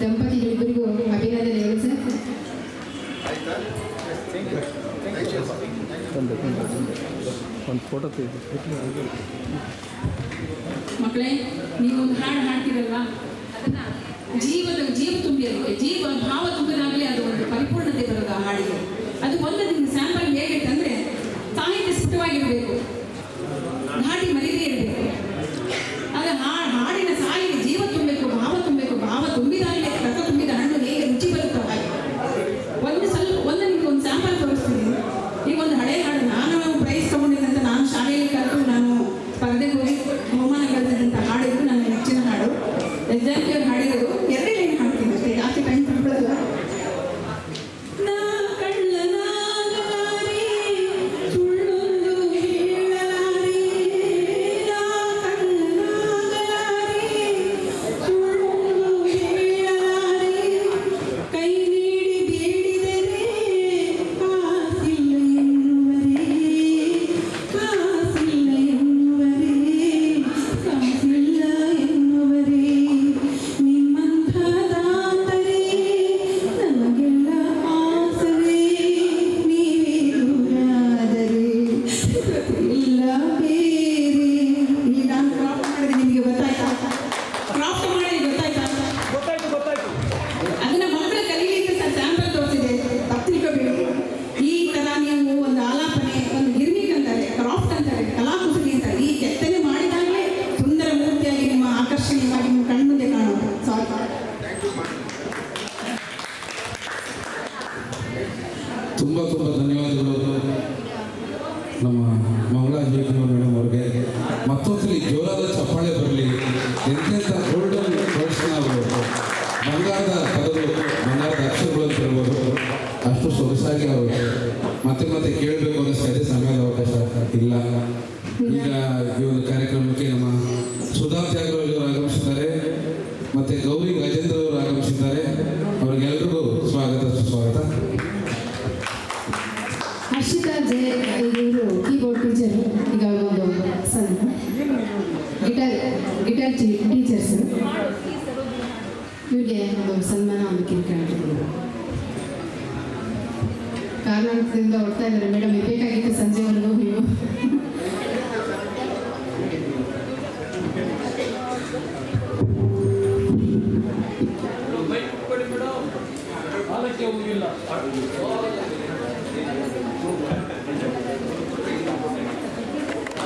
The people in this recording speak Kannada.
ದಂಪತಿಗಳಿಬ್ಬರಿಗೂ ಅಭಿನಂದನೆಗಳು ಸರ್. ಒಂದು ಫೋಟೋ ಮಕ್ಕಳೇ ನೀವು ಒಂದು ಹಾಡು ಹಾಡ್ತೀರಲ್ವಾ? ಅದನ್ನ ಜೀವದ ಜೀವ ತುಂಬಿರುತ್ತೆ. ಜೀವ ಭಾವ ತುಂಬಿದಾಗಲೇ ಅದು ಸ್ಪರ್ಧೆಗೆ ಹೋಗಿ ಬಹುಮಾನ ಗೆದ್ದಂಥ ಹಾಡು ಇದು ನನ್ನ ನೆಚ್ಚಿನ ಹಾಡು ಎಕ್ಸಾಮ್ಗೆ ತುಂಬ ತುಂಬ ಧನ್ಯವಾದಗಳು. ನಮ್ಮ ಮಂಗಳಾ ಜೀವನ ಮೇಡಮ್ ಅವ್ರಿಗೆ. ಮತ್ತೊಂದ್ಸಲಿ ಜೋರಾದ ಚಪ್ಪಾಳೆ ಬರಲಿ. ಎಂತೆಂಥ ಗೋಲ್ಡನ್ ವರ್ಡ್ಸ್ ನಾವು ಬಂಗಾರದ ಪದಗಳು, ಬಂಗಾರದ ಅಕ್ಷರಗಳು ಅಂತ ಹೇಳ್ಬೋದು. ಅಷ್ಟು ಸೊಗಸಾಗಿ ಅವರು. ಮತ್ತೆ ಮತ್ತೆ ಕೇಳಬೇಕು ಅನ್ನಿಸ್ತಾ ಇದೆ ಸಮಯದ ಅವಕಾಶ ಇಲ್ಲ. ಈಗ ಈ ಒಂದು ಕಾರ್ಯಕ್ರಮಕ್ಕೆ ಟೀಚರು ಈಗ ಒಂದು ಸರ್ ಗಿಟಾರ್ ಗಿಟಾರ್ ಟೀಚರ್ಸ್ ಇವ್ರಿಗೆ ಒಂದು ಸನ್ಮಾನ, ಒಂದು ಕಾರಣದಿಂದ ಹೊಡ್ತಾ ಇದ್ದಾರೆ. ಮೇಡಮ್, ಇರಬೇಕಾಗಿತ್ತು ಸಂಜೆವರೆಗೂ ನೀವು. ಹೋಗಿಲ್ಲ